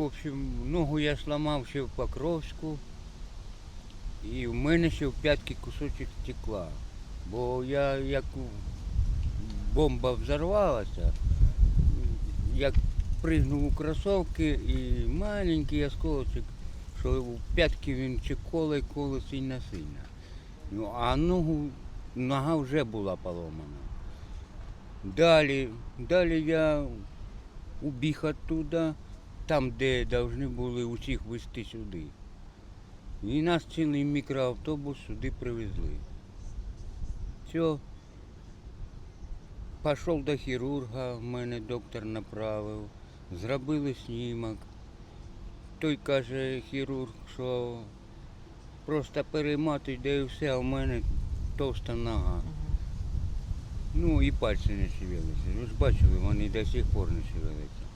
В общем, ногу я сломав ще в Покровську. І в мене ще в п'ятки кусочок стекла. Бо я як бомба взорвалася, як пригнув у кросовки і маленький осколочок, що в п'ятки він чи коле коле сильно-сильно. Ну, а ногу, нога вже була поломана. Далі, далі я убіг оттуда, там, де повинні були усіх везти сюди. І нас цілий мікроавтобус сюди привезли. Все. Пішов до хірурга, мене доктор направив, зробили снімок. Той каже, хірург, що просто переймати, де і все, а в мене товста нога. Ну і пальці не шевелися. Ви ж бачили, вони до сих пор не шевелиться.